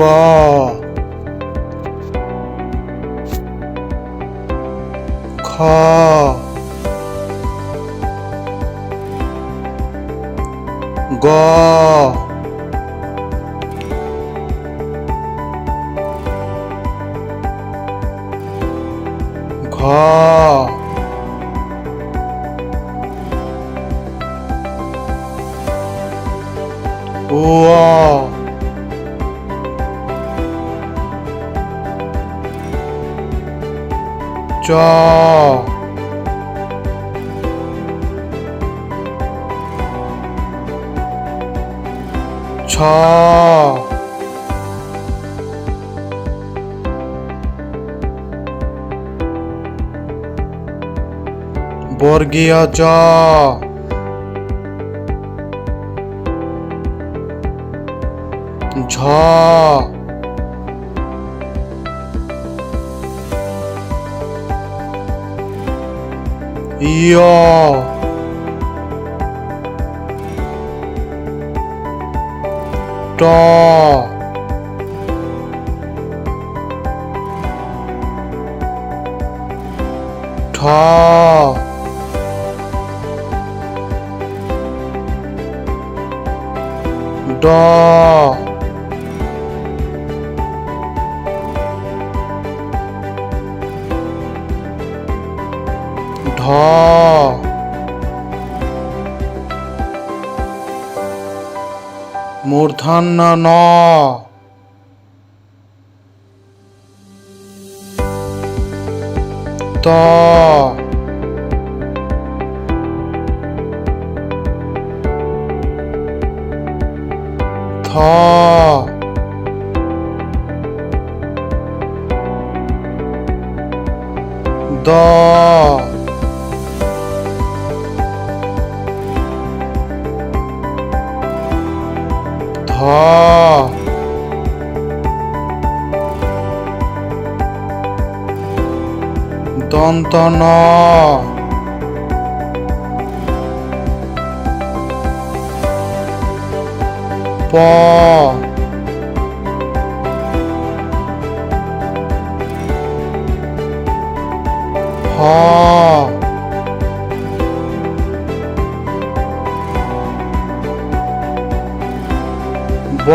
가, 가, 가, 가, 우와. চ। ছ। বর্গীয় জ। ঝ। 이야. 다. 다. 다. ঢ মূর্ধন্য ন। ত। থ দ। দন্ত ন। প। হ। ব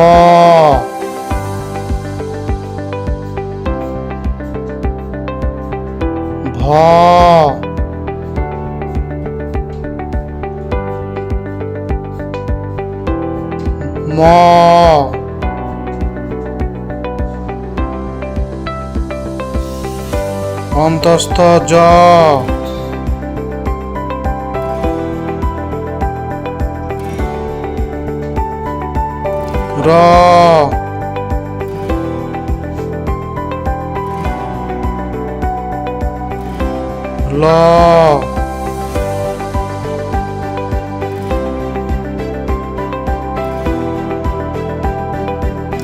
ভ ম অন্তস্থ জ র ল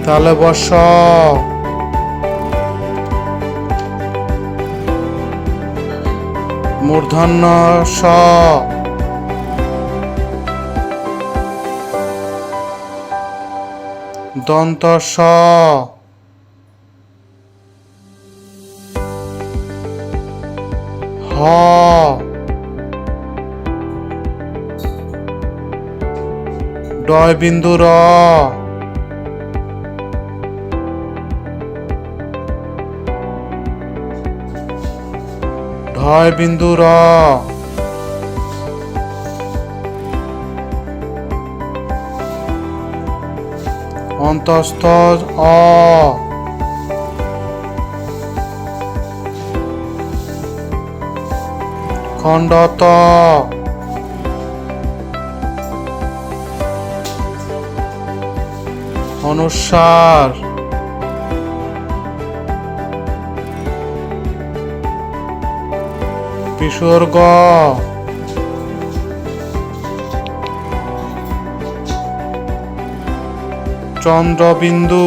তালে বস। মূর্ধন্য স। দন্ত স হ। ডয় বিন্দু র। ঢয় বিন্দু র। অন্তস্থ অ। খণ্ডত। অনুসার। বিসর্গ চন্দ্রবিন্দু।